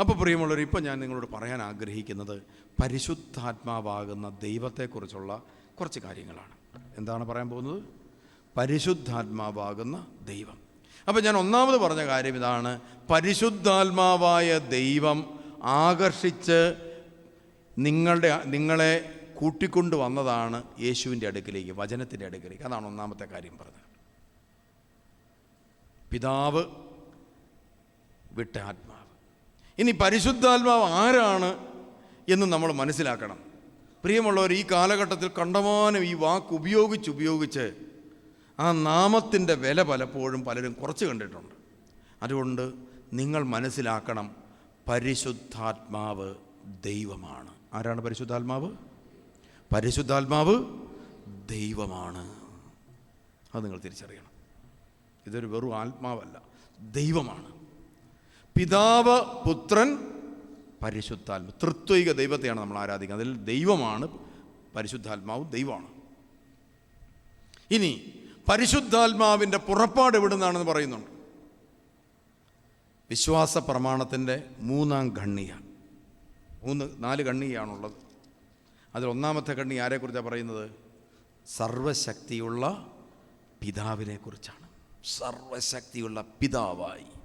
അപ്പോൾ പ്രിയമുള്ളവർ ഇപ്പോൾ ഞാൻ നിങ്ങളോട് പറയാൻ ആഗ്രഹിക്കുന്നത് പരിശുദ്ധാത്മാവാകുന്ന ദൈവത്തെക്കുറിച്ചുള്ള കുറച്ച് കാര്യങ്ങളാണ്. എന്താണ് പറയാൻ പോകുന്നത്? പരിശുദ്ധാത്മാവാകുന്ന ദൈവം. അപ്പോൾ ഞാൻ ഒന്നാമത് പറഞ്ഞ കാര്യം ഇതാണ്. പരിശുദ്ധാത്മാവായ ദൈവം ആകർഷിച്ച് നിങ്ങളുടെ നിങ്ങളെ കൂട്ടിക്കൊണ്ടു വന്നതാണ് യേശുവിന്റെ അടുക്കിലേക്ക് വചനത്തിന്റെ അടുക്കിലേക്ക്. അതാണ് ഒന്നാമത്തെ കാര്യം പറഞ്ഞത്. പിതാവ് വിട്ട ആത്മാവ്. ഇനി പരിശുദ്ധാത്മാവ് ആരാണ് എന്ന് നമ്മൾ മനസ്സിലാക്കണം. പ്രിയമുള്ളവർ ഈ കാലഘട്ടത്തിൽ കണ്ടമാനം ഈ വാക്ക് ഉപയോഗിച്ച് ഉപയോഗിച്ച് ആ നാമത്തിന്റെ വില പലപ്പോഴും പലരും കുറച്ച് കണ്ടിട്ടുണ്ട്. അതുകൊണ്ട് നിങ്ങൾ മനസ്സിലാക്കണം പരിശുദ്ധാത്മാവ് ദൈവമാണ്. ആരാണ് പരിശുദ്ധാത്മാവ്? പരിശുദ്ധാത്മാവ് ദൈവമാണ്. അത് നിങ്ങൾ തിരിച്ചറിയണം. ഇതൊരു വെറും ആത്മാവല്ല ദൈവമാണ്. പിതാവ് പുത്രൻ പരിശുദ്ധാത്മ തൃത്വിക ദൈവത്തെയാണ് നമ്മൾ ആരാധിക്കുന്നത്. അതിൽ ദൈവമാണ് പരിശുദ്ധാത്മാവ് ദൈവമാണ്. ഇനി പരിശുദ്ധാത്മാവിന്റെ പുറപ്പാട് എവിടുന്നാണെന്ന് പറയുന്നുണ്ട്? വിശ്വാസ പ്രമാണത്തിന്റെ മൂന്നാം ഖണ്ണിയ മൂന്ന് നാല് ഖണ്ണിയാണുള്ളത് അതിൽ ഒന്നാമത്തെ കണ്ണി ആരെക്കുറിച്ചാണ് പറയുന്നത്? സർവശക്തിയുള്ള പിതാവിനെക്കുറിച്ചാണ്. സർവശക്തിയുള്ള പിതാവായി.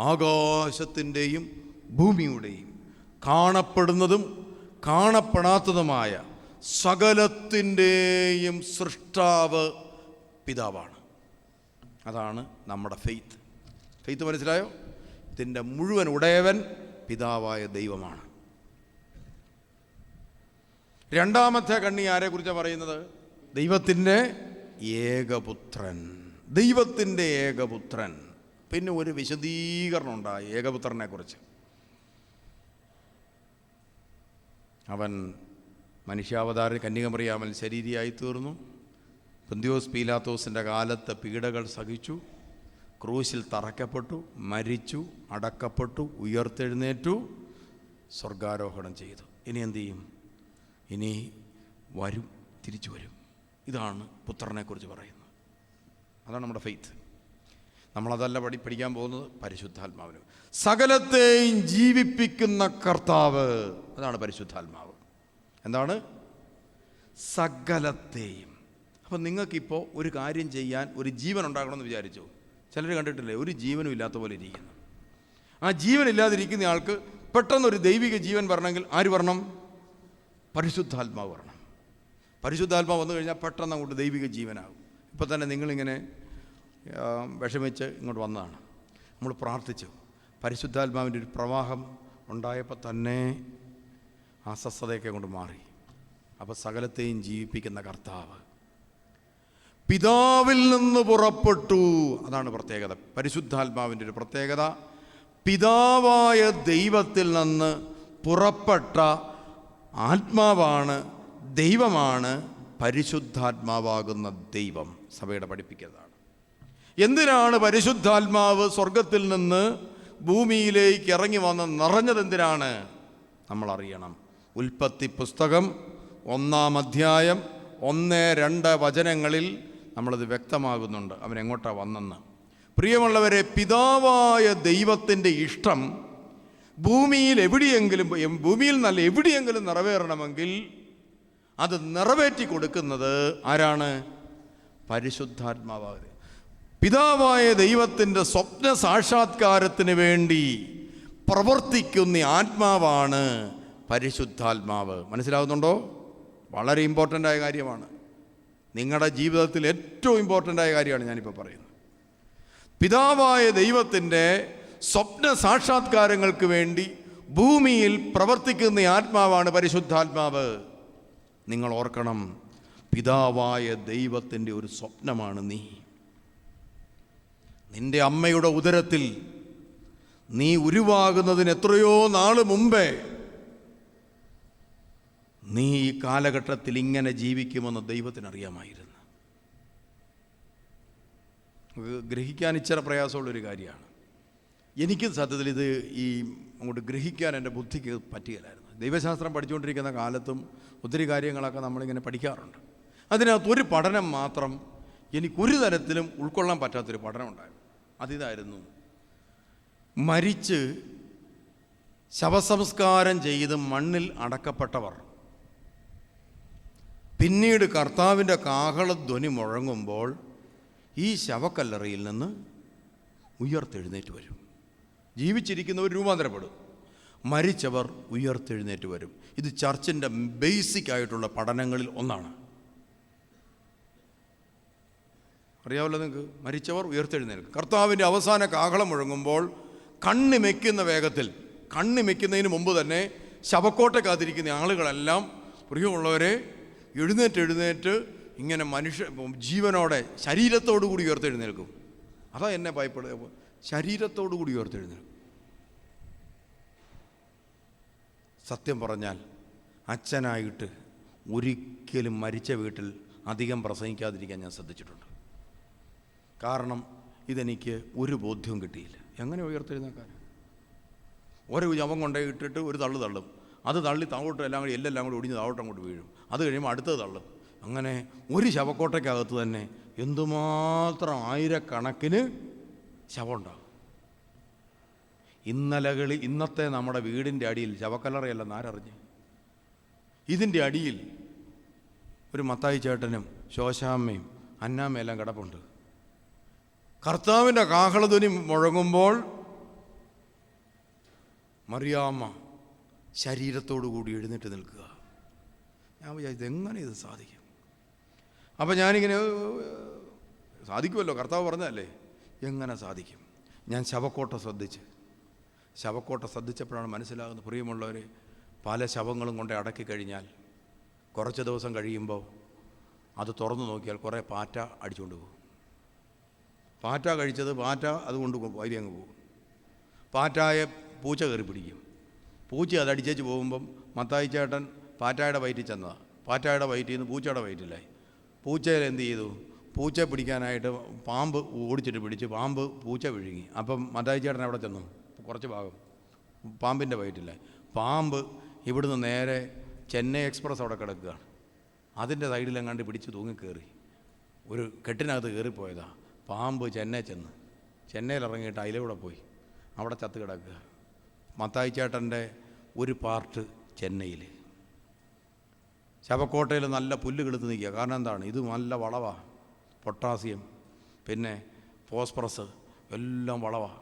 ആകാശത്തിന്റെയും ഭൂമിയുടെയും കാണപ്പെടുന്നതും കാണപ്പെടാത്തതുമായ സകലത്തിന്റെയും സൃഷ്ടാവ് പിതാവാണ്. അതാണ് നമ്മുടെ ഫെയ്ത്ത്. ഫെയ്ത്ത് മനസ്സിലായോ? ഇതിന്റെ മുഴുവൻ ഉടയവൻ പിതാവായ ദൈവമാണ്. രണ്ടാമത്തെ കണ്ണി ആരെക്കുറിച്ചാണ് പറയുന്നത്? ദൈവത്തിന്റെ ഏകപുത്രൻ. ദൈവത്തിന്റെ ഏകപുത്രൻ. പിന്നെ ഒരു വിശദീകരണം ഉണ്ടായി ഏകപുത്രനെക്കുറിച്ച് അവൻ അവൻ കന്യക കന്യകമറിയാമൽ ശരീരിയായി തീർന്നു. പന്തിയോസ് പീലാത്തോസിന്റെ കാലത്ത് പീഡകൾ സഹിച്ചു. ക്രൂശിൽ തറക്കപ്പെട്ടു മരിച്ചു അടക്കപ്പെട്ടു ഉയർത്തെഴുന്നേറ്റു സ്വർഗാരോഹണം ചെയ്തു. ഇനി എന്തു ചെയ്യും? ഇനി വരും തിരിച്ചു വരും. ഇതാണ് പുത്രനെക്കുറിച്ച് പറയുന്നത്. അതാണ് നമ്മുടെ ഫെയ്ത്ത് നമ്മളതല്ല പഠി പഠിക്കാൻ പോകുന്നത് പരിശുദ്ധാത്മാവിന്. സകലത്തെയും ജീവിപ്പിക്കുന്ന കർത്താവ് അതാണ് പരിശുദ്ധാത്മാവ്. എന്താണ്? സകലത്തെയും. അപ്പം നിങ്ങൾക്കിപ്പോൾ ഒരു കാര്യം ചെയ്യാൻ ഒരു ജീവൻ ഉണ്ടാകണമെന്ന് വിചാരിച്ചു? ചിലർ കണ്ടിട്ടില്ലേ? ഒരു ജീവനും ഇല്ലാത്ത പോലെ ഇരിക്കുന്നു. ആ ജീവൻ ജീവനില്ലാതിരിക്കുന്ന ആൾക്ക് പെട്ടെന്നൊരു ദൈവിക ജീവൻ വരണമെങ്കിൽ ആര് വരണം? പരിശുദ്ധാത്മാവ് വരണം. പരിശുദ്ധാത്മാവ് വന്നു കഴിഞ്ഞാൽ പെട്ടെന്ന് അങ്ങോട്ട് ദൈവിക ജീവനാകും. ഇപ്പം തന്നെ നിങ്ങളിങ്ങനെ വിഷമിച്ച് ഇങ്ങോട്ട് വന്നതാണ്. നമ്മൾ പ്രാർത്ഥിച്ചു. പരിശുദ്ധാത്മാവിന്റെ ഒരു പ്രവാഹം ഉണ്ടായപ്പോൾ തന്നെ അസ്വസ്ഥതയൊക്കെ കൊണ്ട് മാറി. അപ്പോൾ സകലത്തെയും ജീവിപ്പിക്കുന്ന കർത്താവ് പിതാവിൽ നിന്ന് പുറപ്പെട്ടു. അതാണ് പ്രത്യേകത. പരിശുദ്ധാത്മാവിന്റെ ഒരു പ്രത്യേകത. പിതാവായ ദൈവത്തിൽ നിന്ന് പുറപ്പെട്ട ആത്മാവാണ് ദൈവമാണ് പരിശുദ്ധാത്മാവാകുന്ന ദൈവം സഭയുടെ പഠിപ്പിക്കുന്നതാണ് എന്തിനാണ് പരിശുദ്ധാത്മാവ് സ്വർഗത്തിൽ നിന്ന് ഭൂമിയിലേക്ക് ഇറങ്ങി വന്ന് നിറഞ്ഞത് എന്തിനാണ്? നമ്മൾ അറിയണം ഉൽപ്പത്തി പുസ്തകം ഒന്നാം അധ്യായം ഒന്ന് രണ്ട് വചനങ്ങളിൽ നമ്മളത് വ്യക്തമാകുന്നുണ്ട്. അവൻ എങ്ങോട്ടാണ് വന്നെന്ന്? പ്രിയമുള്ളവരെ പിതാവായ ദൈവത്തിന്റെ ഇഷ്ടം ഭൂമിയിൽ എവിടെയെങ്കിലും ഭൂമിയിൽ നല്ല എവിടെയെങ്കിലും നിറവേറണമെങ്കിൽ അത് നിറവേറ്റി കൊടുക്കുന്നത് ആരാണ്? പരിശുദ്ധാത്മാവാകെ പിതാവായ ദൈവത്തിന്റെ സ്വപ്ന സാക്ഷാത്കാരത്തിന് വേണ്ടി പ്രവർത്തിക്കുന്ന ആത്മാവാണ് പരിശുദ്ധാത്മാവ്. മനസ്സിലാകുന്നുണ്ടോ വളരെ ഇമ്പോർട്ടന്റ് ആയ കാര്യമാണ്. നിങ്ങളുടെ ജീവിതത്തിൽ ഏറ്റവും ഇമ്പോർട്ടന്റ് ആയ കാര്യമാണ് ഞാനിപ്പോൾ പറയുന്നത്. പിതാവായ ദൈവത്തിന്റെ സ്വപ്ന സാക്ഷാത്കാരങ്ങൾക്ക് വേണ്ടി ഭൂമിയിൽ പ്രവർത്തിക്കുന്ന ആത്മാവാണ് പരിശുദ്ധാത്മാവ്. നിങ്ങൾ ഓർക്കണം പിതാവായ ദൈവത്തിന്റെ ഒരു സ്വപ്നമാണ് നീ. നിന്റെ അമ്മയുടെ ഉദരത്തിൽ നീ ഉരുവാകുന്നതിന് എത്രയോ നാൾ മുമ്പേ നീ ഈ കാലഘട്ടത്തിൽ ഇങ്ങനെ ജീവിക്കുമെന്ന് ദൈവത്തിനറിയാമായിരുന്നു. ഗ്രഹിക്കാൻ ഇച്ചിര പ്രയാസമുള്ളൊരു കാര്യമാണ്. എനിക്ക് സത്യത്തിൽ ഇത് ഈ അങ്ങോട്ട് ഗ്രഹിക്കാൻ എന്റെ ബുദ്ധിക്ക് പറ്റുകയില്ലായിരുന്നു. ദൈവശാസ്ത്രം പഠിച്ചുകൊണ്ടിരിക്കുന്ന കാലത്തും ഒത്തിരി കാര്യങ്ങളൊക്കെ നമ്മളിങ്ങനെ പഠിക്കാറുണ്ട്. അതിനകത്ത് ഒരു പഠനം മാത്രം എനിക്കൊരു തരത്തിലും ഉൾക്കൊള്ളാൻ പറ്റാത്തൊരു പഠനം ഉണ്ടായിരുന്നു അതിതായിരുന്നു. മരിച്ച് ശവസംസ്കാരം ചെയ്ത് മണ്ണിൽ അടക്കപ്പെട്ടവർ. പിന്നീട് കർത്താവിന്റെ കാഹളധ്വനി മുഴങ്ങുമ്പോൾ ഈ ശവക്കല്ലറയിൽ നിന്ന് ഉയർത്തെഴുന്നേറ്റ് വരും. ജീവിച്ചിരിക്കുന്നവർ രൂപാന്തരപ്പെടും. മരിച്ചവർ ഉയർത്തെഴുന്നേറ്റ് വരും. ഇത് ചർച്ചിന്റെ ബേസിക് ആയിട്ടുള്ള പഠനങ്ങളിൽ ഒന്നാണ്. അറിയാമല്ലോ നിങ്ങൾക്ക്? മരിച്ചവർ ഉയർത്തെഴുന്നേൽക്കും. കർത്താവിന്റെ അവസാന കാഹളം മുഴങ്ങുമ്പോൾ കണ്ണിമയ്ക്കുന്ന വേഗത്തിൽ കണ്ണിമയ്ക്കുന്നതിന് മുമ്പ് തന്നെ ശവക്കോട്ട കാത്തിരിക്കുന്ന ആളുകളെല്ലാം പ്രിയമുള്ളവരെ എഴുന്നേറ്റ് എഴുന്നേറ്റ് ഇങ്ങനെ മനുഷ്യ ജീവനോടെ ശരീരത്തോടു കൂടി ഉയർത്തെഴുന്നേൽക്കും. അതാ എന്നെ ഭയപ്പെടുക. ശരീരത്തോടു കൂടി ഉയർത്തെഴുന്നേൽക്കും. സത്യം പറഞ്ഞാൽ അച്ഛനായിട്ട് ഒരിക്കലും മരിച്ച വീട്ടിൽ അധികം പ്രസംഗിക്കാതിരിക്കാൻ ഞാൻ ശ്രദ്ധിച്ചിട്ടുണ്ട്. കാരണം ഇതെനിക്ക് ഒരു ബോധ്യവും കിട്ടിയില്ല. എങ്ങനെ ഉയർത്തെഴുന്നേക്കാൻ ഓരോ ജപം കൊണ്ടേ ഇട്ടിട്ട് ഒരു തള്ളു തള്ളും. അത് തള്ളി താഴോട്ട് എല്ലാം കൂടി എല്ലാം കൂടി ഒടിഞ്ഞ് താവോട്ടം അങ്ങോട്ട് വീഴും. അത് കഴിയുമ്പോൾ അടുത്തത് തള്ളും. അങ്ങനെ ഒരു ശവക്കോട്ടയ്ക്കകത്ത് തന്നെ എന്തുമാത്രം ആയിരക്കണക്കിന് ശവമുണ്ടാകും. ഇന്നലകളിൽ ഇന്നത്തെ നമ്മുടെ വീടിന്റെ അടിയിൽ ശവക്കല്ലറയല്ലെന്ന് ആരറിഞ്ഞ്? ഇതിന്റെ അടിയിൽ ഒരു മത്തായി ചേട്ടനും ശോശാമ്മയും അന്നാമ്മയെല്ലാം കിടപ്പുണ്ട്. കർത്താവിന്റെ കാഹളധ്വനി മുഴങ്ങുമ്പോൾ മറിയാമ്മ ശരീരത്തോടു കൂടി എഴുന്നേറ്റ് നിൽക്കുക. ഞാൻ വിചാരിച്ചു എങ്ങനെ ഇത് സാധിക്കും? അപ്പം ഞാനിങ്ങനെ സാധിക്കുമല്ലോ കർത്താവ് പറഞ്ഞതല്ലേ? എങ്ങനെ സാധിക്കും? ഞാൻ ശവക്കോട്ട ശ്രദ്ധിച്ച്. ശവക്കോട്ട ശ്രദ്ധിച്ചപ്പോഴാണ് മനസ്സിലാകുന്നത് പ്രിയമുള്ളവർ പല ശവങ്ങളും കൊണ്ട് അടക്കി കഴിഞ്ഞാൽ കുറച്ച് ദിവസം കഴിയുമ്പോൾ അത് തുറന്നു നോക്കിയാൽ കുറേ പാറ്റ അടിച്ചുകൊണ്ട് പോകും. പാറ്റ കഴിച്ചത് പാറ്റ അതുകൊണ്ട് വരി അങ്ങ് പോകും. പാറ്റായ പൂച്ച കയറി പിടിക്കും. പൂച്ച അത് അടിച്ചേച്ച് പോകുമ്പം മത്തായി ചേട്ടൻ പാറ്റായുടെ വയറ്റിൽ ചെന്നതാണ് പാറ്റായുടെ വയറ്റിൽ നിന്ന് പൂച്ചയുടെ വയറ്റിലായി. പൂച്ചയിൽ എന്ത് ചെയ്തു? പൂച്ച പിടിക്കാനായിട്ട് പാമ്പ് ഓടിച്ചിട്ട് പിടിച്ച് പാമ്പ് പൂച്ച വിഴുങ്ങി. അപ്പം മത്തായി ചേട്ടൻ അവിടെ ചെന്നു? കുറച്ച് ഭാഗം. പാമ്പിന്റെ വയറ്റിലായി. പാമ്പ് ഇവിടുന്ന് നേരെ ചെന്നൈ എക്സ്പ്രസ് അവിടെ കിടക്കുകയാണ്. അതിന്റെ സൈഡിലെങ്ങാണ്ട് പിടിച്ച് തൂങ്ങിക്കയറി ഒരു കെട്ടിനകത്ത് കയറിപ്പോയതാ പാമ്പ് ചെന്നൈ ചെന്ന്. ചെന്നൈയിൽ ഇറങ്ങിയിട്ട് അതിലൂടെ പോയി. അവിടെ ചത്ത് കിടക്കുക. മത്തായി ചേട്ടന്റെ ഒരു പാർട്ട് ചെന്നൈയിൽ ശവക്കോട്ടയിൽ നല്ല പുല്ല് കിളുത്ത് നിൽക്കുക. കാരണം എന്താണ്? ഇത് നല്ല വളവാ. പൊട്ടാസ്യം പിന്നെ ഫോസ്ഫറസ് എല്ലാം വളവാ.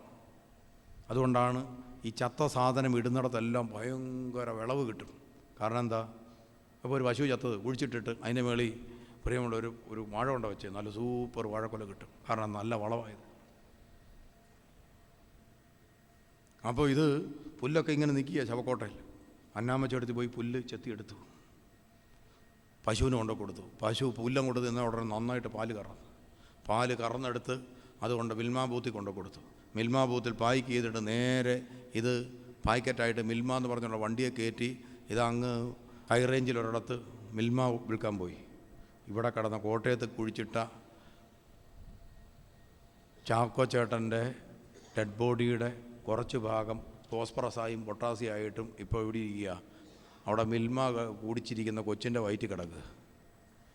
അതുകൊണ്ടാണ് ഈ ചത്ത സാധനം ഇടുന്നിടത്തെല്ലാം ഭയങ്കര വിളവ് കിട്ടും. കാരണം എന്താ? ഇപ്പോൾ ഒരു പശു ചത്തത്. കുഴിച്ചിട്ടിട്ട് അതിന്റെ മേളിൽ പ്രിയമുള്ള ഒരു ഒരു വാഴ കൊണ്ട് നല്ല സൂപ്പർ വാഴക്കൊല കിട്ടും. കാരണം നല്ല വളമായത് അപ്പോൾ ഇത് പുല്ലൊക്കെ ഇങ്ങനെ നിൽക്കുക ശവക്കോട്ടയിൽ. അന്നാമ്മച്ചെടുത്ത് പോയി പുല്ല് ചെത്തിയെടുത്തു പശുവിന് കൊണ്ടു കൊടുത്തു. പശു പുല്ലം കൊടുത്ത് നിന്ന ഉടനെ നന്നായിട്ട് പാൽ കറന്നു. പാൽ കറന്നെടുത്ത് അതുകൊണ്ട് മിൽമാ ബൂത്തിൽ കൊണ്ടു കൊടുത്തു. മിൽമാ ബൂത്തിൽ പായ്ക്ക് ചെയ്തിട്ട് നേരെ ഇത് പാക്കറ്റായിട്ട് മിൽമ എന്ന് പറഞ്ഞുള്ള വണ്ടിയെ കയറ്റി ഇതങ്ങ് ഹൈ റേഞ്ചിൽ ഒരിടത്ത് മിൽമ വിൽക്കാൻ പോയി. ഇവിടെ കടന്ന കോട്ടയത്ത് കുഴിച്ചിട്ട ചാക്കോ ചേട്ടന്റെ ഡെഡ് ബോഡിയുടെ കുറച്ച് ഭാഗം ഫോസ്ഫറസായും പൊട്ടാസിയായിട്ടും ഇപ്പോൾ ഇവിടെ ഇരിക്കുക. അവിടെ മിൽമ കൂടിച്ചിരിക്കുന്ന കൊച്ചിന്റെ വയറ്റ് കിടക്കുക.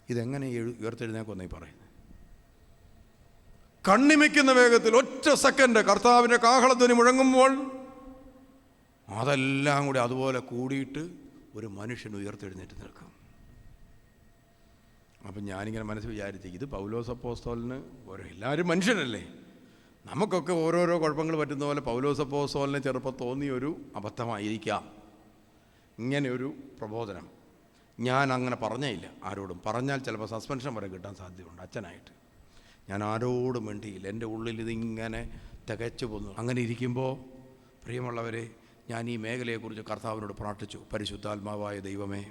ഇതെങ്ങനെ ഉയർത്തെഴുന്നേക്കുമെന്നീ പറയുന്നത്? കണ്ണിമിക്കുന്ന വേഗത്തിൽ ഒറ്റ സെക്കൻഡ് കർത്താവിന്റെ കാഹളത്തിന് മുഴങ്ങുമ്പോൾ അതെല്ലാം കൂടി അതുപോലെ കൂടിയിട്ട് ഒരു മനുഷ്യൻ ഉയർത്തെഴുന്നേറ്റ് നിൽക്കും. അപ്പം ഞാനിങ്ങനെ മനസ്സ് വിചാരിച്ചു ഇത് പൗലോസ് അപ്പോസ്തോലിന് ഓരോ എല്ലാവരും മനുഷ്യരല്ലേ നമുക്കൊക്കെ ഓരോരോ കുഴപ്പങ്ങൾ പറ്റുന്ന പോലെ പൗലോസ് അപ്പോസ്തോലിന് ചെറുപ്പം തോന്നിയൊരു അബദ്ധമായിരിക്കാം. ഇങ്ങനെയൊരു പ്രബോധനം. ഞാൻ അങ്ങനെ പറഞ്ഞേയില്ല ആരോടും. പറഞ്ഞാൽ ചിലപ്പോൾ സസ്പെൻഷൻ വരെ കിട്ടാൻ സാധ്യതയുണ്ട് അച്ഛനായിട്ട്. ഞാൻ ആരോടും വേണ്ടിയില്ല എന്റെ ഉള്ളിൽ ഇതിങ്ങനെ തികച്ചു പോന്നു. അങ്ങനെ ഇരിക്കുമ്പോൾ പ്രിയമുള്ളവരെ ഞാൻ ഈ മേഖലയെക്കുറിച്ച് കർത്താവിനോട് പ്രാർത്ഥിച്ചു. പരിശുദ്ധാത്മാവായ ദൈവമേ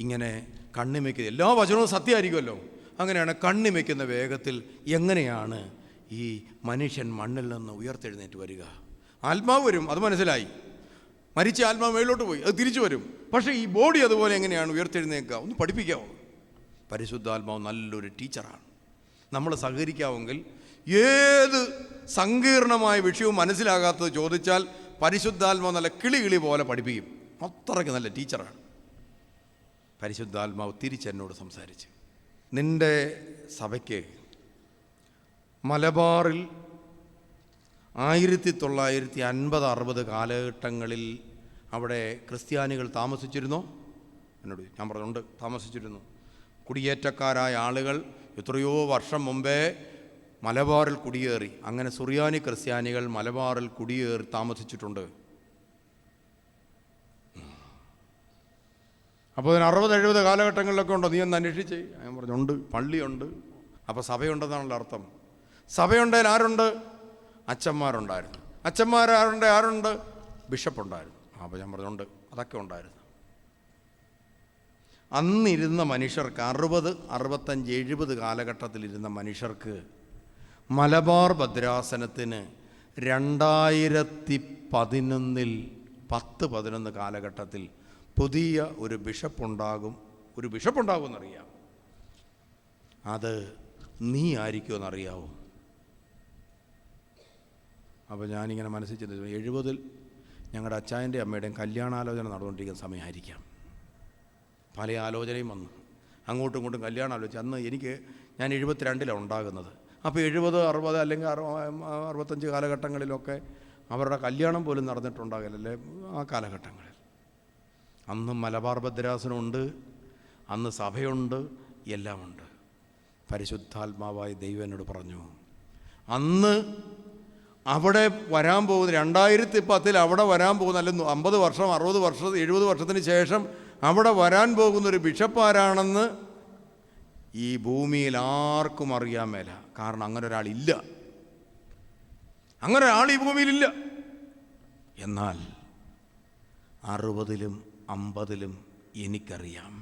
ഇങ്ങനെ കണ്ണിമയ്ക്കുന്ന എല്ലാ വചനവും സത്യമായിരിക്കുമല്ലോ. അങ്ങനെയാണ് കണ്ണിമയ്ക്കുന്ന വേഗത്തിൽ എങ്ങനെയാണ് ഈ മനുഷ്യൻ മണ്ണിൽ നിന്ന് ഉയർത്തെഴുന്നേറ്റ് വരിക? ആത്മാവ് വരും അത് മനസ്സിലായി. മരിച്ച ആത്മാവ് മേളിലോട്ട് പോയി അത് തിരിച്ചു വരും. പക്ഷേ ഈ ബോഡി അതുപോലെ എങ്ങനെയാണ് ഉയർത്തെഴുന്നേക്കുക ഒന്ന് പഠിപ്പിക്കാവോ? പരിശുദ്ധാത്മാവ് നല്ലൊരു ടീച്ചറാണ്. നമ്മൾ സഹകരിക്കാമെങ്കിൽ ഏത് സങ്കീർണമായ വിഷയവും മനസ്സിലാകാത്തത് ചോദിച്ചാൽ പരിശുദ്ധാത്മാവ് നല്ല കിളി കിളി പോലെ പഠിപ്പിക്കും. അത്രയ്ക്ക് നല്ല ടീച്ചറാണ്. പരിശുദ്ധാത്മാവ് തിരിച്ചെന്നോട് സംസാരിച്ച്. നിന്റെ സഭയ്ക്ക് മലബാറിൽ ആയിരത്തി തൊള്ളായിരത്തി അൻപത് അറുപത് കാലഘട്ടങ്ങളിൽ അവിടെ ക്രിസ്ത്യാനികൾ താമസിച്ചിരുന്നോ? എന്നോട് ഞാൻ പറഞ്ഞുണ്ട് താമസിച്ചിരുന്നു. കുടിയേറ്റക്കാരായ ആളുകൾ എത്രയോ വർഷം മുമ്പേ മലബാറിൽ കുടിയേറി. അങ്ങനെ സുറിയാനി ക്രിസ്ത്യാനികൾ മലബാറിൽ കുടിയേറി താമസിച്ചിട്ടുണ്ട്. അപ്പോൾ അതിന് അറുപത് എഴുപത് കാലഘട്ടങ്ങളിലൊക്കെ ഉണ്ടോ? നീ ഒന്ന് അന്വേഷിച്ച്. ഞാൻ പറഞ്ഞു ഉണ്ട്. പള്ളിയുണ്ട്. അപ്പോൾ സഭയുണ്ടെന്നാണല്ലോ അർത്ഥം. സഭയുണ്ടേൽ ആരുണ്ട്? അച്ഛന്മാരുണ്ടായിരുന്നു. അച്ഛന്മാരാരുണ്ട് ആരുണ്ട്? ബിഷപ്പ് ഉണ്ടായിരുന്നു അപ്പോൾ ഞാൻ പറഞ്ഞുണ്ട് അതൊക്കെ ഉണ്ടായിരുന്നു. അന്നിരുന്ന മനുഷ്യർക്ക് അറുപത് അറുപത്തഞ്ച് എഴുപത് കാലഘട്ടത്തിലിരുന്ന മനുഷ്യർക്ക് മലബാർ ഭദ്രാസനത്തിന് രണ്ടായിരത്തി പതിനൊന്നിൽ പത്ത് പതിനൊന്ന് കാലഘട്ടത്തിൽ പുതിയ ഒരു ബിഷപ്പുണ്ടാകും. ഒരു ബിഷപ്പുണ്ടാകും എന്നറിയാം അത് നീ ആയിരിക്കുമെന്നറിയാവോ അപ്പോൾ ഞാനിങ്ങനെ മനസ്സിൽ ചിന്തിച്ചു എഴുപതിൽ ഞങ്ങളുടെ അച്ചായന്റെ അമ്മയുടെയും കല്യാണാലോചന നടന്നുകൊണ്ടിരിക്കുന്ന സമയമായിരിക്കാം. പല ആലോചനയും വന്നു. അങ്ങോട്ടും ഇങ്ങോട്ടും കല്യാണം ആലോചിച്ച് അന്ന് എനിക്ക് ഞാൻ എഴുപത്തിരണ്ടിലാണ് ഉണ്ടാകുന്നത്. അപ്പോൾ എഴുപത് അറുപത് അല്ലെങ്കിൽ അറു അറുപത്തഞ്ച് കാലഘട്ടങ്ങളിലൊക്കെ അവരുടെ കല്യാണം പോലും നടന്നിട്ടുണ്ടാകില്ലല്ലേ ആ കാലഘട്ടങ്ങളിൽ. അന്ന് മലബാർ ഭദ്രാസനമുണ്ട് അന്ന് സഭയുണ്ട് എല്ലാമുണ്ട്. പരിശുദ്ധാത്മാവായ ദൈവം എന്നോട് പറഞ്ഞു അന്ന് അവിടെ വരാൻ പോകുന്ന രണ്ടായിരത്തി പത്തിൽ അവിടെ വരാൻ പോകുന്ന അല്ലെങ്കിൽ അമ്പത് വർഷം അറുപത് വർഷം എഴുപത് വർഷത്തിന് ശേഷം അവിടെ വരാൻ പോകുന്ന ഒരു ബിഷപ്പ് ആരാണെന്ന് ഈ ഭൂമിയിൽ ആർക്കും അറിയാൻ മേല. കാരണം അങ്ങനെ ഒരാളില്ല അങ്ങനെ ഒരാൾ ഈ ഭൂമിയിലില്ല എന്നാൽ അറുപതിലും അമ്പതിലും എനിക്കറിയാം.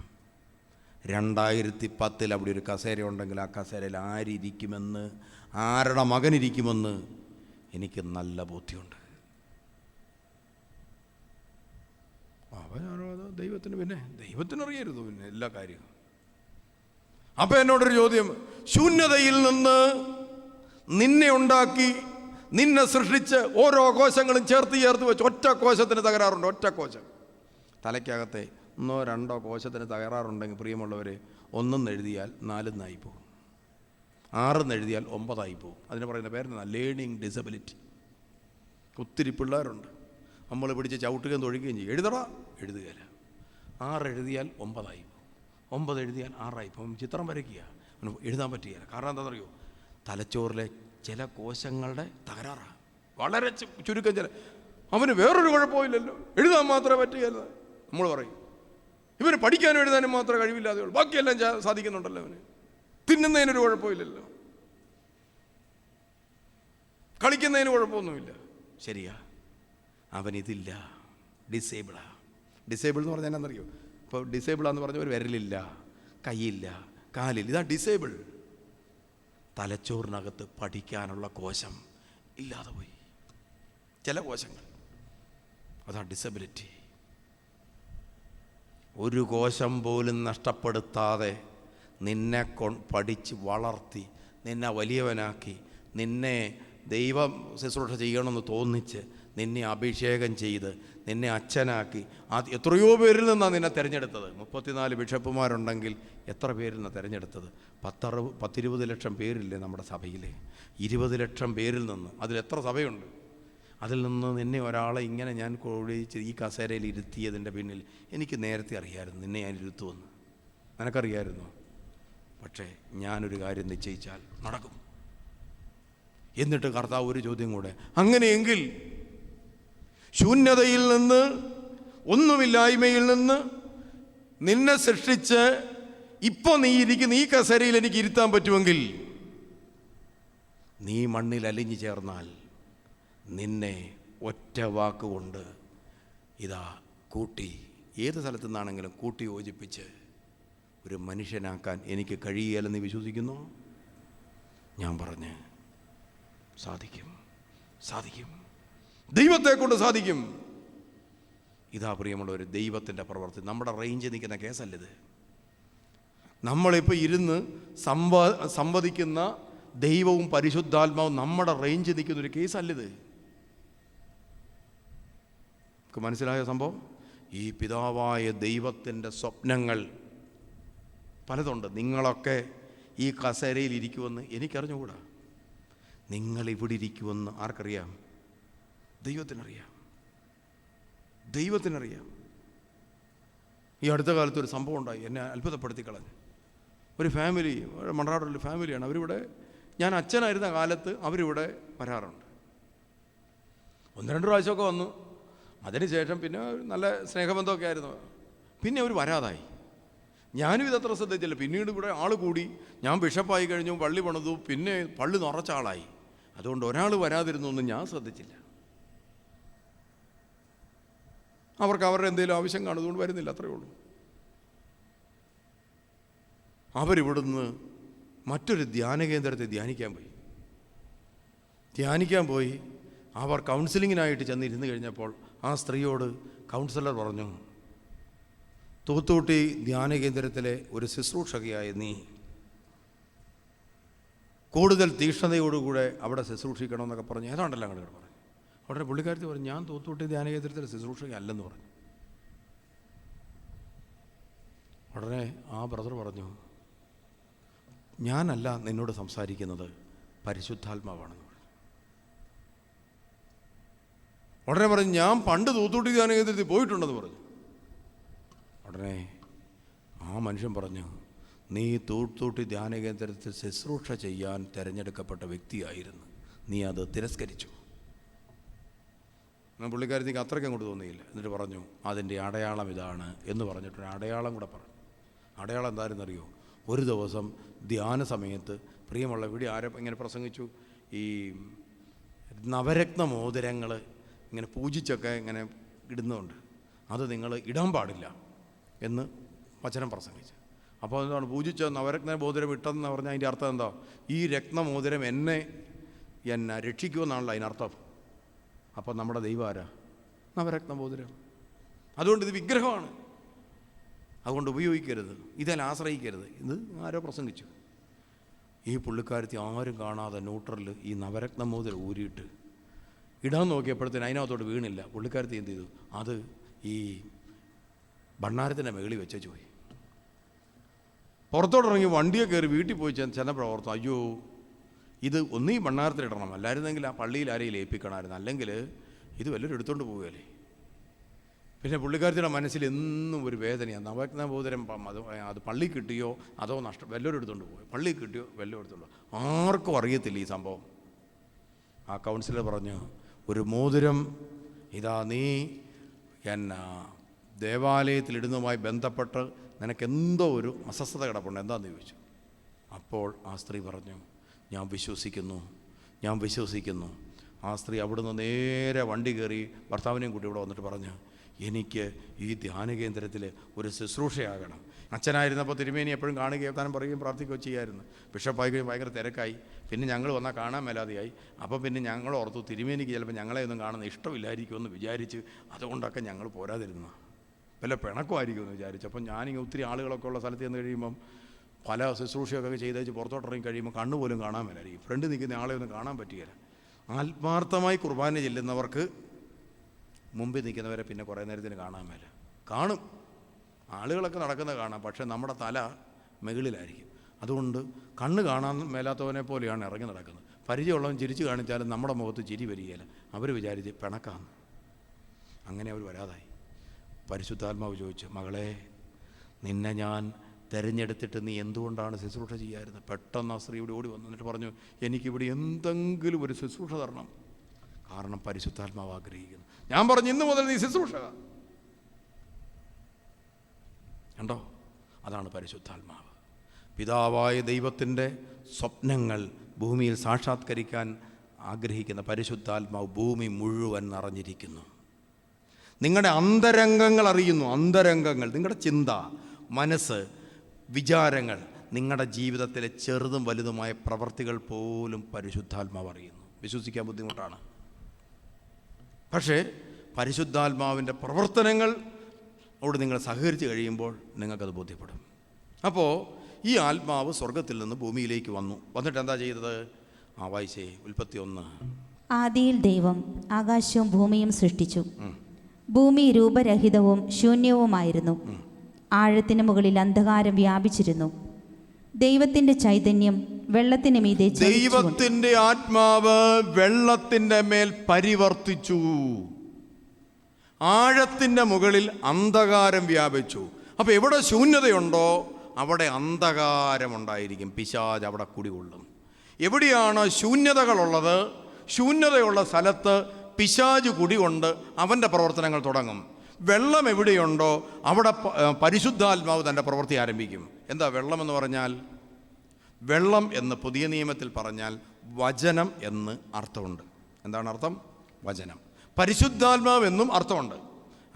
രണ്ടായിരത്തി പത്തിൽ അവിടെ ഒരു കസേര ഉണ്ടെങ്കിൽ ആ കസേരയിൽ ആരിയ്ക്കുമെന്ന് ആരുടെ മകനിരിക്കുമെന്ന് എനിക്ക് നല്ല ബോധ്യമുണ്ട്. അവനാണോ ഞാനത് ദൈവത്തിന് പിന്നെ? ദൈവത്തിന് അറിയരുത് പിന്നെ എല്ലാ കാര്യവും അപ്പം എന്നോടൊരു ചോദ്യം. ശൂന്യതയിൽ നിന്ന് നിന്നെ ഉണ്ടാക്കി നിന്നെ സൃഷ്ടിച്ച് ഓരോ കോശങ്ങളും ചേർത്ത് ചേർത്ത് വെച്ച് ഒറ്റ കോശത്തിന് തകരാറുണ്ട് ഒറ്റ കോശം. തലയ്ക്കകത്തെ ഒന്നോ രണ്ടോ കോശത്തിന് തകരാറുണ്ടെങ്കിൽ പ്രിയമുള്ളവർ ഒന്നെന്ന് എഴുതിയാൽ നാലെന്നായി പോകും. ആറെന്ന് എഴുതിയാൽ ഒമ്പതായി പോകും. അതിന് പറയുന്ന പേരെന്താ? ലേണിംഗ് ഡിസബിലിറ്റി ഒത്തിരി പിള്ളേരുണ്ട്. നമ്മൾ പിടിച്ച് ചവിട്ടുകയും തൊഴിക്കുകയും ചെയ്യും. എഴുതടാ എഴുതുകയില്ല. ആറ് എഴുതിയാൽ ഒമ്പതായി പോകും. ഒമ്പത് എഴുതിയാൽ ആറായി പോകും. ചിത്രം വരയ്ക്കുക. എഴുതാൻ പറ്റുകയില്ല. കാരണം എന്താ എന്താണെന്നറിയോ? തലച്ചോറിലെ ചില കോശങ്ങളുടെ തകരാറാണ് വളരെ ചുരുക്കം ചില അവന് വേറൊരു കുഴപ്പമില്ലല്ലോ എഴുതാൻ മാത്രമേ പറ്റുകയില്ല നമ്മൾ പറയും. ഇവർ പഠിക്കാനും എഴുതാനും മാത്രമേ കഴിവില്ലാതെ ഉള്ളൂ. ബാക്കിയെല്ലാം സാധിക്കുന്നുണ്ടല്ലോ അവന്. തിന്നുന്നതിനൊരു കുഴപ്പമില്ലല്ലോ. കളിക്കുന്നതിന് കുഴപ്പമൊന്നുമില്ല. ശരിയാ. അവനിതില്ല. ഡിസേബിളാ ഡിസേബിൾ എന്ന് പറഞ്ഞാൽ എന്നറിയോ ഇപ്പോൾ ഡിസേബിളാന്ന് പറഞ്ഞ ഒരു വിരലില്ല. കൈയില്ല. കാലില്ല. ഇതാ ഡിസേബിൾ തലച്ചോറിനകത്ത് പഠിക്കാനുള്ള കോശം ഇല്ലാതെ പോയി. ചില കോശങ്ങൾ. അതാ ഡിസബിലിറ്റി ഒരു കോശം പോലും നഷ്ടപ്പെടുത്താതെ നിന്നെ കൊ പഠിച്ച് വളർത്തി നിന്നെ വലിയവനാക്കി നിന്നെ ദൈവം ശുശ്രൂഷ ചെയ്യണമെന്ന് തോന്നിച്ച് നിന്നെ അഭിഷേകം ചെയ്ത് നിന്നെ അച്ഛനാക്കി. അത് എത്രയോ പേരിൽ നിന്നാണ് നിന്നെ തിരഞ്ഞെടുത്തത്. മുപ്പത്തിനാല് ബിഷപ്പുമാരുണ്ടെങ്കിൽ എത്ര പേരിൽ നിന്നാണ് തിരഞ്ഞെടുത്തത്? പത്തറുപത് പത്തിരുപത് ലക്ഷം പേരില്ലേ നമ്മുടെ സഭയിലെ? ഇരുപത് ലക്ഷം പേരിൽ നിന്ന്. അതിൽ എത്ര സഭയുണ്ട്? അതിൽ നിന്ന് നിന്നെ ഒരാളെ ഇങ്ങനെ ഞാൻ കൊഴിച്ച് ഈ കസേരയിൽ ഇരുത്തിയതിന്റെ പിന്നിൽ എനിക്ക് നേരത്തെ അറിയാമായിരുന്നു നിന്നെ ഞാൻ ഇരുത്തുമെന്ന്. നിനക്കറിയായിരുന്നു? പക്ഷേ ഞാനൊരു കാര്യം നിശ്ചയിച്ചാൽ നടക്കും. എന്നിട്ട് കർത്താവ് ഒരു ചോദ്യം കൂടെ അങ്ങനെയെങ്കിൽ ശൂന്യതയിൽ നിന്ന് ഒന്നുമില്ലായ്മയിൽ നിന്ന് നിന്നെ സൃഷ്ടിച്ച് ഇപ്പോൾ നീ ഇരിക്കുന്ന ഈ കസരയിൽ എനിക്ക് ഇരുത്താൻ പറ്റുമെങ്കിൽ നീ മണ്ണിൽ അലിഞ്ഞു ചേർന്നാൽ നിന്നെ ഒറ്റ വാക്കുകൊണ്ട് ഇതാ കൂട്ടി ഏത് സ്ഥലത്തു നിന്നാണെങ്കിലും കൂട്ടി യോജിപ്പിച്ച് ഒരു മനുഷ്യനാക്കാൻ എനിക്ക് കഴിയുകയില്ലെന്ന് വിശ്വസിക്കുന്നു? ഞാൻ പറഞ്ഞ് സാധിക്കും സാധിക്കും. ദൈവത്തെ കൊണ്ട് സാധിക്കും. ഇതാ പ്രിയമുള്ള ഒരു ദൈവത്തിന്റെ പ്രവർത്തി നമ്മുടെ റേഞ്ച് നിൽക്കുന്ന കേസല്ലിത് നമ്മളിപ്പോൾ ഇരുന്ന് സംവ സംവദിക്കുന്ന ദൈവവും പരിശുദ്ധാത്മാവും നമ്മുടെ റേഞ്ച് നിൽക്കുന്ന ഒരു കേസല്ലിത് നമുക്ക് മനസ്സിലായ സംഭവം? ഈ പിതാവായ ദൈവത്തിന്റെ സ്വപ്നങ്ങൾ പലതുണ്ട്. നിങ്ങളൊക്കെ ഈ കസേരയിൽ ഇരിക്കുമെന്ന് എനിക്കറിഞ്ഞുകൂടാ. നിങ്ങൾ ഇവിടെ ഇരിക്കുമെന്ന് ആർക്കറിയാം? ദൈവത്തിനറിയാം. ദൈവത്തിനറിയാം. ഈ അടുത്ത കാലത്ത് ഒരു സംഭവം ഉണ്ടായി. എന്നെ അത്ഭുതപ്പെടുത്തി കളഞ്ഞു ഒരു ഫാമിലി മണ്ണാടുള്ള ഫാമിലിയാണ്. അവരിവിടെ ഞാൻ അച്ഛനായിരുന്ന കാലത്ത് അവരിവിടെ വരാറുണ്ട്. ഒന്ന് രണ്ട് പ്രാവശ്യമൊക്കെ വന്നു. അതിനുശേഷം പിന്നെ നല്ല സ്നേഹബന്ധമൊക്കെ ആയിരുന്നു. പിന്നെ അവർ വരാതായി. ഞാനും ഇതത്ര ശ്രദ്ധിച്ചില്ല. പിന്നീട് ഇവിടെ ആൾ കൂടി. ഞാൻ ബിഷപ്പായി കഴിഞ്ഞു പള്ളി പണിതു പിന്നെ പള്ളി നിറച്ച ആളായി. അതുകൊണ്ട് ഒരാൾ വരാതിരുന്നു എന്ന് ഞാൻ ശ്രദ്ധിച്ചില്ല. അവർക്ക് അവരുടെ എന്തെങ്കിലും ആവശ്യം കാണുന്നതുകൊണ്ട് വരുന്നില്ല അത്രയേ ഉള്ളൂ. അവരിവിടുന്ന് മറ്റൊരു ധ്യാന കേന്ദ്രത്തെ ധ്യാനിക്കാൻ പോയി. ധ്യാനിക്കാൻ പോയി. അവർ കൗൺസിലിങ്ങിനായിട്ട് ചെന്നിരുന്ന് കഴിഞ്ഞപ്പോൾ ആ സ്ത്രീയോട് കൗൺസിലർ പറഞ്ഞു തൂത്തുകുട്ടി ധ്യാന കേന്ദ്രത്തിലെ ഒരു ശുശ്രൂഷകയായ നീ. കൂടുതൽ തീക്ഷ്ണതയോടുകൂടെ അവിടെ ശുശ്രൂഷിക്കണമെന്നൊക്കെ പറഞ്ഞു. ഏതാണ്ടല്ലോ അങ്ങോട്ട് പറഞ്ഞു അവിടെ പുള്ളിക്കാരത്തി പറഞ്ഞു ഞാൻ തൂത്തുകുട്ടി ധ്യാന കേന്ദ്രത്തിലെ ശുശ്രൂഷക അല്ലെന്ന് പറഞ്ഞു. ഉടനെ ആ ബ്രദർ പറഞ്ഞു ഞാനല്ല നിന്നോട് സംസാരിക്കുന്നത് പരിശുദ്ധാത്മാവാണെന്ന് പറഞ്ഞു. ഉടനെ പറഞ്ഞു ഞാൻ പണ്ട് തൂത്തുട്ടി ധ്യാന കേന്ദ്രത്തിൽ പോയിട്ടുണ്ടെന്ന് പറഞ്ഞു. ഉടനെ ആ മനുഷ്യൻ പറഞ്ഞു നീ തൂത്തൂട്ടി ധ്യാന കേന്ദ്രത്തിൽ ശുശ്രൂഷ ചെയ്യാൻ തിരഞ്ഞെടുക്കപ്പെട്ട വ്യക്തിയായിരുന്നു. നീ അത് തിരസ്കരിച്ചു. എന്നാൽ പുള്ളിക്കാരത്തേക്ക് അത്രയ്ക്ക് അങ്ങോട്ട് തോന്നിയില്ല. എന്നിട്ട് പറഞ്ഞു അതിന്റെ അടയാളം ഇതാണ് എന്ന് പറഞ്ഞിട്ടൊരു അടയാളം കൂടെ പറഞ്ഞു. അടയാളം എന്തായിരുന്നറിയോ? ഒരു ദിവസം ധ്യാന സമയത്ത് പ്രിയമുള്ള വീട് ആരെ ഇങ്ങനെ പ്രസംഗിച്ചു ഈ നവരത്ന മോതിരങ്ങൾ ഇങ്ങനെ പൂജിച്ചൊക്കെ ഇങ്ങനെ ഇടുന്നുണ്ട് അത് നിങ്ങൾ ഇടാൻ പാടില്ല എന്ന് വചനം പ്രസംഗിച്ചു. അപ്പോൾ എന്താണ് പൂജിച്ച നവരത്ന മോതിരം ഇട്ടെന്ന് പറഞ്ഞാൽ അതിന്റെ അർത്ഥം എന്താ? ഈ രത്നമോതിരം എന്നെ എന്നെ രക്ഷിക്കുമെന്നാണല്ലോ അതിനർത്ഥം അപ്പോൾ നമ്മുടെ ദൈവം ആരാ? നവരത്നമോതിരം. അതുകൊണ്ട് ഇത് വിഗ്രഹമാണ്. അതുകൊണ്ട് ഉപയോഗിക്കരുത്. ഇതിൽ ആശ്രയിക്കരുത്. ഇത് ആരോ പ്രസംഗിച്ചു. ഈ പുള്ളിക്കാരത്തി ആരും കാണാതെ ന്യൂട്രലിൽ ഈ നവരത്ന മോതിരം ഊരിയിട്ട് ഇടാൻ നോക്കിയപ്പോഴത്തേന് അതിനകത്തോട്ട് വീണില്ല. പുള്ളിക്കാരത്തി എന്ത് ചെയ്തു? അത് ഈ ഭണ്ണാരത്തിന്റെ മുകളിൽ വെച്ചു പോയി. പുറത്തോട്ടിറങ്ങി വണ്ടിയെ കയറി വീട്ടിൽ പോയി ചെന്ന് ചെന്നപ്പോൾ ഓർത്തു അയ്യോ ഇത് ഒന്നീ ഭണ്ണാരത്തിലിടണം അല്ലായിരുന്നെങ്കിൽ ആ പള്ളിയിൽ ആരെയും ലയിപ്പിക്കണമായിരുന്നു. അല്ലെങ്കിൽ ഇത് വല്ലവരും എടുത്തുകൊണ്ട് പോവുകയല്ലേ? പിന്നെ പുള്ളിക്കാരത്തിയുടെ മനസ്സിൽ എന്നും ഒരു വേദനയാണ്. നവജ്ഞബോധരം അത് അത് പള്ളി കിട്ടിയോ? അതോ നഷ്ടം വല്ലവരും എടുത്തുകൊണ്ട് പോയി? പള്ളി കിട്ടിയോ? വല്ലവരും എടുത്തുകൊണ്ട് ആർക്കും അറിയത്തില്ല ഈ സംഭവം. ആ കൗൺസിലർ പറഞ്ഞു ഒരു മോതിരം ഇതാ നീ എന്നാ ദേവാലയത്തിലിടുന്നതുമായി ബന്ധപ്പെട്ട് നിനക്കെന്തോ ഒരു അസ്വസ്ഥത കിടപ്പുണ്ട്. എന്താണെന്ന് ചോദിച്ചു. അപ്പോൾ ആ സ്ത്രീ പറഞ്ഞു ഞാൻ വിശ്വസിക്കുന്നു ഞാൻ വിശ്വസിക്കുന്നു. ആ സ്ത്രീ അവിടുന്ന് നേരെ വണ്ടി കയറി ഭർത്താവിനെയും കൂട്ടി ഇവിടെ വന്നിട്ട് പറഞ്ഞു എനിക്ക് ഈ ധ്യാന കേന്ദ്രത്തിൽ ഒരു ശുശ്രൂഷയാകണം. അച്ഛനായിരുന്നപ്പോൾ തിരുമേനി എപ്പോഴും കാണുകയും താനും പറയുകയും പ്രാർത്ഥിക്കുകയും ചെയ്യായിരുന്നു ബിഷപ്പായി കഴിഞ്ഞ് ഭയങ്കര തിരക്കായി. പിന്നെ ഞങ്ങൾ വന്നാൽ കാണാൻ മേലാതെയായി. അപ്പോൾ പിന്നെ ഞങ്ങൾ ഓർത്തു തിരുമേനിക്ക് ചിലപ്പോൾ ഞങ്ങളെ ഒന്നും കാണുന്ന ഇഷ്ടമില്ലായിരിക്കുമെന്ന് വിചാരിച്ച് അതുകൊണ്ടൊക്കെ ഞങ്ങൾ പോരാതിരുന്നു. വല്ല പിണക്കമായിരിക്കുമെന്ന് വിചാരിച്ചു. അപ്പം ഞാനിങ്ങനെ ഒത്തിരി ആളുകളൊക്കെ ഉള്ള സ്ഥലത്ത് ചെന്ന് കഴിയുമ്പം പല ശുശ്രൂഷയൊക്കെ ചെയ്തേച്ച് പുറത്തോട്ടിറങ്ങി കഴിയുമ്പോൾ കണ്ണു പോലും കാണാൻ മേലായിരിക്കും. ഫ്രണ്ട് നിൽക്കുന്ന ആളെ ഒന്നും കാണാൻ പറ്റുകയില്ല. ആത്മാർത്ഥമായി കുർബാന ചെല്ലുന്നവർക്ക് മുമ്പിൽ നിൽക്കുന്നവരെ പിന്നെ കുറേ നേരത്തിന് കാണാൻ മേല. കാണും. ആളുകളൊക്കെ നടക്കുന്നത് കാണാം പക്ഷേ നമ്മുടെ തല മുകളിലായിരിക്കും അതുകൊണ്ട് കണ്ണ് കാണാൻ മേലാത്തവനെ പോലെയാണ് ഇറങ്ങി നടക്കുന്നത്. പരിചയമുള്ളവൻ ചിരിച്ചു കാണിച്ചാലും നമ്മുടെ മുഖത്ത് ചിരി വരികയില്ല. അവർ വിചാരിച്ച് പിണക്കാന്ന്. അങ്ങനെ അവർ വരാതായി. പരിശുദ്ധാത്മാവ് ചോദിച്ചു മകളെ നിന്നെ ഞാൻ തിരഞ്ഞെടുത്തിട്ട് നീ എന്തുകൊണ്ടാണ് ശുശ്രൂഷ ചെയ്യാറുന്നത് പെട്ടെന്ന് ആ സ്ത്രീ ഇവിടെ ഓടി വന്നു. എന്നിട്ട് പറഞ്ഞു എനിക്കിവിടെ എന്തെങ്കിലും ഒരു ശുശ്രൂഷ തരണം. കാരണം പരിശുദ്ധാത്മാവ് ആഗ്രഹിക്കുന്നു. ഞാൻ പറഞ്ഞു ഇന്ന് മുതൽ നീ ശുശ്രൂഷ കണ്ടോ? അതാണ് പരിശുദ്ധാത്മാവ്. പിതാവായ ദൈവത്തിന്റെ സ്വപ്നങ്ങൾ ഭൂമിയിൽ സാക്ഷാത്കരിക്കാൻ ആഗ്രഹിക്കുന്ന പരിശുദ്ധാത്മാവ് ഭൂമി മുഴുവൻ നിറഞ്ഞിരിക്കുന്നു. നിങ്ങളുടെ അന്തരംഗങ്ങൾ അറിയുന്നു. അന്തരംഗങ്ങൾ. നിങ്ങളുടെ ചിന്ത മനസ്സ് വിചാരങ്ങൾ നിങ്ങളുടെ ജീവിതത്തിലെ ചെറുതും വലുതുമായ പ്രവർത്തികൾ പോലും പരിശുദ്ധാത്മാവ് അറിയുന്നു. വിശ്വസിക്കാൻ ബുദ്ധിമുട്ടാണ്. പക്ഷേ പരിശുദ്ധാത്മാവിന്റെ പ്രവർത്തനങ്ങൾ അവിടെ നിങ്ങൾ സഹകരിച്ച് കഴിയുമ്പോൾ നിങ്ങൾക്കത് ബോധ്യപ്പെടും. അപ്പോൾ ഈ ആത്മാവ് സ്വർഗത്തിൽ നിന്ന് ഭൂമിയിലേക്ക് വന്നു. വന്നിട്ട് എന്താ ചെയ്തത്? ആ വായിച്ചേ ഉൽപ്പത്തി ഒന്ന് ആദിയിൽ ദൈവം ആകാശവും ഭൂമിയും സൃഷ്ടിച്ചു. ഭൂമി രൂപരഹിതവും ശൂന്യവുമായിരുന്നു. ആഴത്തിന് മുകളിൽ അന്ധകാരം വ്യാപിച്ചിരുന്നു. ദൈവത്തിന്റെ ചൈതന്യം വെള്ളത്തിന് മീതെ ദൈവത്തിന്റെ ആത്മാവ് വെള്ളത്തിന്റെ മേൽ പരിവർത്തിച്ചു. ആഴത്തിന്റെ മുകളിൽ അന്ധകാരം വ്യാപിച്ചു. അപ്പോൾ എവിടെ ശൂന്യതയുണ്ടോ അവിടെ അന്ധകാരമുണ്ടായിരിക്കും. പിശാജ് അവിടെ കുടികൊള്ളും എവിടെയാണ് ശൂന്യതകളുള്ളത്? ശൂന്യതയുള്ള സ്ഥലത്ത് പിശാജ് കുടികൊണ്ട് അവന്റെ പ്രവർത്തനങ്ങൾ തുടങ്ങും. വെള്ളം എവിടെയുണ്ടോ അവിടെ പരിശുദ്ധാത്മാവ് തന്റെ പ്രവൃത്തി ആരംഭിക്കും. എന്താ വെള്ളം എന്ന് പറഞ്ഞാൽ? വെള്ളം എന്ന് പുതിയ നിയമത്തിൽ പറഞ്ഞാൽ വചനം എന്ന് അർത്ഥമുണ്ട്. എന്താണ് അർത്ഥം? വചനം. പരിശുദ്ധാത്മാവ് എന്നും അർത്ഥമുണ്ട്.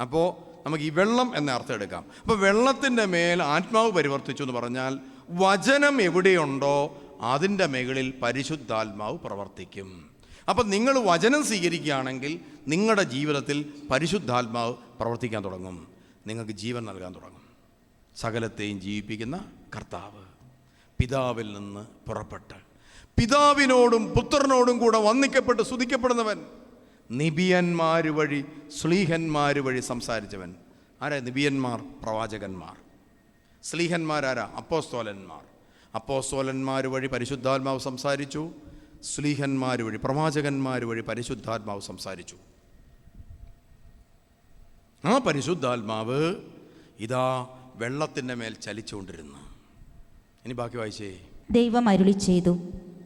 അപ്പോൾ നമുക്ക് ഈ വെള്ളം എന്ന അർത്ഥം എടുക്കാം. അപ്പോൾ വെള്ളത്തിന്റെ മേൽ ആത്മാവ് പരിവർത്തിച്ചു എന്ന് പറഞ്ഞാൽ വചനം എവിടെയുണ്ടോ അതിന്റെ മേളിൽ പരിശുദ്ധാത്മാവ് പ്രവർത്തിക്കും. അപ്പം നിങ്ങൾ വചനം സ്വീകരിക്കുകയാണെങ്കിൽ നിങ്ങളുടെ ജീവിതത്തിൽ പരിശുദ്ധാത്മാവ് പ്രവർത്തിക്കാൻ തുടങ്ങും. നിങ്ങൾക്ക് ജീവൻ നൽകാൻ തുടങ്ങും. സകലത്തെയും ജീവിപ്പിക്കുന്ന കർത്താവ് പിതാവിൽ നിന്ന് പുറപ്പെട്ട്. പിതാവിനോടും പുത്രനോടും കൂടെ വന്നിക്കപ്പെട്ട് സ്തുതിക്കപ്പെടുന്നവൻ. നിബിയന്മാർ വഴി സ്ലീഹന്മാർ വഴി സംസാരിച്ചവൻ. ആരാ നിബിയന്മാർ? പ്രവാചകന്മാർ. സ്ലീഹന്മാരാരാ? അപ്പോസ്തോലന്മാർ. അപ്പോസ്തോലന്മാർ വഴി പരിശുദ്ധാത്മാവ് സംസാരിച്ചു. സ്ലീഹന്മാർ വഴി പ്രവാചകന്മാർ വഴി പരിശുദ്ധാത്മാവ് സംസാരിച്ചു. ആ പരിശുദ്ധാത്മാവ് ഇതാ വെള്ളത്തിന്റെ മേൽ ചലിച്ചുകൊണ്ടിരുന്നു. ഇനി ബാക്കി വായിച്ചേ. ദൈവം അരുളി ചെയ്തു.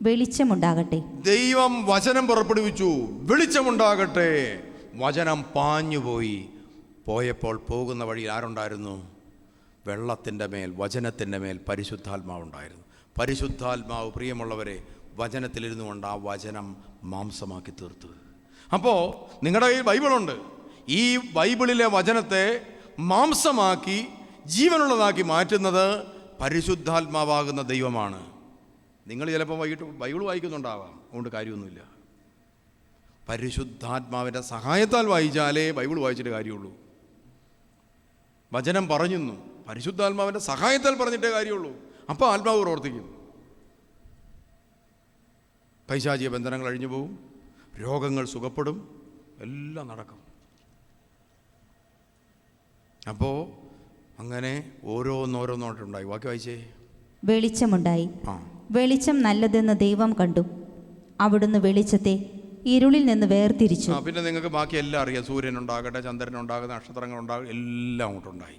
വെളിച്ചമുണ്ടാകട്ടെ. ദൈവം വചനം പുറപ്പെടുവിച്ചു വെളിച്ചമുണ്ടാകട്ടെ. വചനം പാഞ്ഞുപോയി. പോയപ്പോൾ പോകുന്ന വഴിയിൽ ആരുണ്ടായിരുന്നു? വെള്ളത്തിന്റെ മേൽ വചനത്തിന്റെ മേൽ പരിശുദ്ധാത്മാവുണ്ടായിരുന്നു പരിശുദ്ധാത്മാവ് പ്രിയമുള്ളവരെ വചനത്തിലിരുന്നു കൊണ്ട് ആ വചനം മാംസമാക്കി തീർത്തു. അപ്പോൾ നിങ്ങളുടെ കയ്യിൽ ബൈബിളുണ്ട്. ഈ ബൈബിളിലെ വചനത്തെ മാംസമാക്കി ജീവനുള്ളതാക്കി മാറ്റുന്നത് പരിശുദ്ധാത്മാവാകുന്ന ദൈവമാണ്. നിങ്ങൾ ചിലപ്പോൾ വൈകിട്ട് ബൈബിൾ വായിക്കുന്നുണ്ടാവാം. അതുകൊണ്ട് കാര്യമൊന്നുമില്ല. പരിശുദ്ധാത്മാവിന്റെ സഹായത്താൽ വായിച്ചാലേ ബൈബിൾ വായിച്ചിട്ട് കാര്യമുള്ളൂ. വചനം പറഞ്ഞുന്നു പരിശുദ്ധാത്മാവിന്റെ സഹായത്താൽ പറഞ്ഞിട്ടേ കാര്യമുള്ളൂ. അപ്പോൾ ആത്മാവ് പ്രവർത്തിക്കും. പൈശാചിക ബന്ധനങ്ങൾ അഴിഞ്ഞു പോവും. രോഗങ്ങൾ സുഖപ്പെടും. എല്ലാം നടക്കും. അപ്പോൾ അങ്ങനെ ഓരോന്നോരോന്നോട്ടുണ്ടായി ബാക്കി വായിച്ചേ വെളിച്ചമുണ്ടായി. ആ. വെളിച്ചം നല്ലതെന്ന് ദൈവം കണ്ടു. അവിടുന്ന് വെളിച്ചത്തെ ഇരുളിൽ നിന്ന് വേർതിരിച്ചു. പിന്നെ നിങ്ങൾക്ക് ബാക്കി എല്ലാം അറിയാം. സൂര്യൻ ഉണ്ടാകട്ടെ ചന്ദ്രൻ ഉണ്ടാകും നക്ഷത്രങ്ങൾ ഉണ്ടാകും എല്ലാം അങ്ങോട്ടുണ്ടായി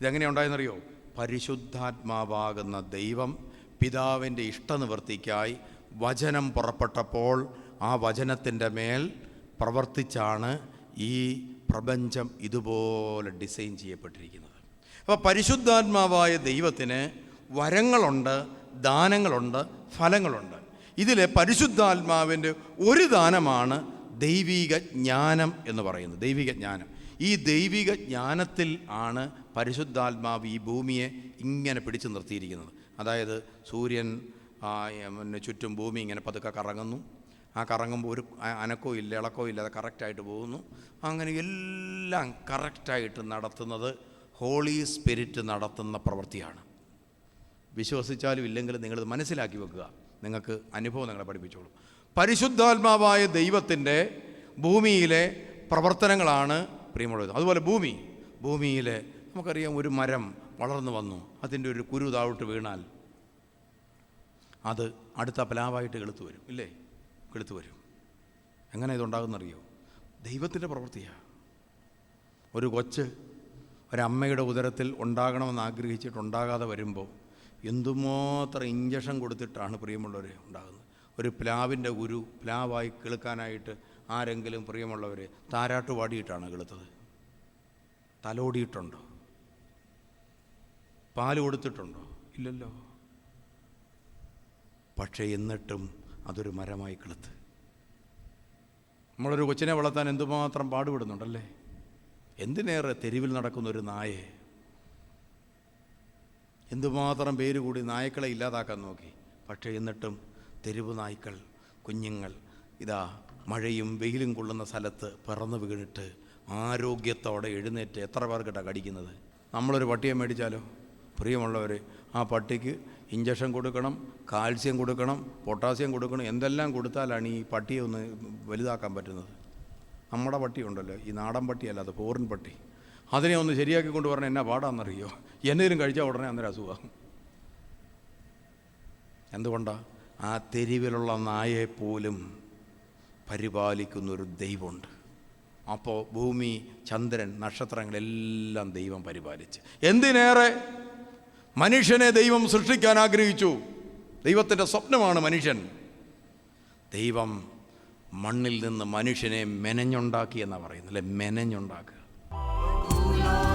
ഇതെങ്ങനെയാണ് ഉണ്ടായെന്നറിയോ? പരിശുദ്ധാത്മാവാകുന്ന ദൈവം പിതാവിന്റെ ഇഷ്ടനിവൃത്തിക്കായി വചനം പുറപ്പെട്ടപ്പോൾ ആ വചനത്തിന്റെ മേൽ പ്രവർത്തിച്ചാണ് ഈ പ്രപഞ്ചം ഇതുപോലെ ഡിസൈൻ ചെയ്യപ്പെട്ടിരിക്കുന്നത്. അപ്പോൾ പരിശുദ്ധാത്മാവായ ദൈവത്തിന് വരങ്ങളുണ്ട് ദാനങ്ങളുണ്ട് ഫലങ്ങളുണ്ട്. ഇതിലെ പരിശുദ്ധാത്മാവിന്റെ ഒരു ദാനമാണ് ദൈവിക ജ്ഞാനം എന്ന് പറയുന്നത്. ദൈവിക ജ്ഞാനം. ഈ ദൈവിക ജ്ഞാനത്തിൽ ആണ് പരിശുദ്ധാത്മാവ് ഈ ഭൂമിയെ ഇങ്ങനെ പിടിച്ചു നിർത്തിയിരിക്കുന്നത്. അതായത് സൂര്യൻ പിന്നെ ചുറ്റും ഭൂമി ഇങ്ങനെ പതുക്കെ കറങ്ങുന്നു. ആ കറങ്ങുമ്പോൾ ഒരു അനക്കോ ഇല്ല ഇളക്കോ ഇല്ലാതെ കറക്റ്റായിട്ട് പോകുന്നു. അങ്ങനെ എല്ലാം കറക്റ്റായിട്ട് നടത്തുന്നത് ഹോളി സ്പിരിറ്റ് നടത്തുന്ന പ്രവൃത്തിയാണ്. വിശ്വസിച്ചാലും ഇല്ലെങ്കിലും നിങ്ങളിത് മനസ്സിലാക്കി വെക്കുക. നിങ്ങൾക്ക് അനുഭവം നിങ്ങളെ പഠിപ്പിച്ചോളൂ. പരിശുദ്ധാത്മാവായ ദൈവത്തിന്റെ ഭൂമിയിലെ പ്രവർത്തനങ്ങളാണ് പ്രിയമുള്ളത് അതുപോലെ ഭൂമി. ഭൂമിയിലെ നമുക്കറിയാം ഒരു മരം വളർന്നു വന്നു. അതിന്റെ ഒരു കുരു താഴോട്ട് വീണാൽ അത് അടുത്ത പ്ലാവായിട്ട് കെളുത്തു വരും. ഇല്ലേ? കെളുത്തു വരും. എങ്ങനെ ഇതുണ്ടാകുന്നറിയോ? ദൈവത്തിന്റെ പ്രവൃത്തിയാണ് ഒരു കൊച്ച് ഒരമ്മയുടെ ഉദരത്തിൽ ഉണ്ടാകണമെന്ന് ആഗ്രഹിച്ചിട്ടുണ്ടാകാതെ വരുമ്പോൾ എന്തുമാത്രം ഇഞ്ചക്ഷൻ കൊടുത്തിട്ടാണ് പ്രിയമുള്ളവർ ഉണ്ടാകുന്നത്? ഒരു പ്ലാവിന്റെ ഗുരു പ്ലാവായി കിളുക്കാനായിട്ട് ആരെങ്കിലും പ്രിയമുള്ളവർ താരാട്ട് പാടിയിട്ടാണ് കിളുത്തത്. തലോടിയിട്ടുണ്ടോ? പാൽ കൊടുത്തിട്ടുണ്ടോ? ഇല്ലല്ലോ. പക്ഷേ എന്നിട്ടും അതൊരു മരമായി കിളുത്ത്. നമ്മളൊരു കൊച്ചിനെ വളർത്താൻ എന്തുമാത്രം പാടുപെടുന്നുണ്ടല്ലേ? എന്തിനേറെ തെരുവിൽ നടക്കുന്ന ഒരു നായെ എന്തുമാത്രം പേര് കൂടി നായ്ക്കളെ ഇല്ലാതാക്കാൻ നോക്കി. പക്ഷേ എന്നിട്ടും തെരുവ് നായ്ക്കൾ കുഞ്ഞുങ്ങൾ ഇതാ മഴയും വെയിലും കൊള്ളുന്ന സ്ഥലത്ത് പിറന്നു വീണിട്ട് ആരോഗ്യത്തോടെ എഴുന്നേറ്റ് എത്ര പേർക്കിട്ടാണ് കടിക്കുന്നത്? നമ്മളൊരു പട്ടിയെ മേടിച്ചാലോ? പ്രിയമുള്ളവർ ആ പട്ടിക്ക് ഇഞ്ചക്ഷൻ കൊടുക്കണം കാൽസ്യം കൊടുക്കണം പൊട്ടാസ്യം കൊടുക്കണം എന്തെല്ലാം കൊടുത്താലാണ് ഈ പട്ടിയെ ഒന്ന് വലുതാക്കാൻ പറ്റുന്നത്? നമ്മുടെ പട്ടിയുണ്ടല്ലോ ഈ നാടൻ പട്ടിയല്ല അത് ഫോറിൻ പട്ടി. അതിനെ ഒന്ന് ശരിയാക്കി കൊണ്ട് പറഞ്ഞാൽ എന്നാ പാടാന്നറിയോ എന്തെങ്കിലും കഴിച്ചാൽ ഉടനെ അന്നേരം അസുഖം എന്തുകൊണ്ടാണ് ആ തെരുവിലുള്ള പരിപാലിക്കുന്ന പരിപാലിക്കുന്നൊരു ദൈവമുണ്ട്. അപ്പോൾ ഭൂമി ചന്ദ്രൻ നക്ഷത്രങ്ങളെല്ലാം ദൈവം പരിപാലിച്ച്. എന്തിനേറെ? മനുഷ്യനെ ദൈവം സൃഷ്ടിക്കാൻ ആഗ്രഹിച്ചു. ദൈവത്തിന്റെ സ്വപ്നമാണ് മനുഷ്യൻ. ദൈവം മണ്ണിൽ നിന്ന് മനുഷ്യനെ മെനഞ്ഞുണ്ടാക്കി എന്നാണ് പറയുന്നത് അല്ലെ? മെനഞ്ഞുണ്ടാക്കുക. Tú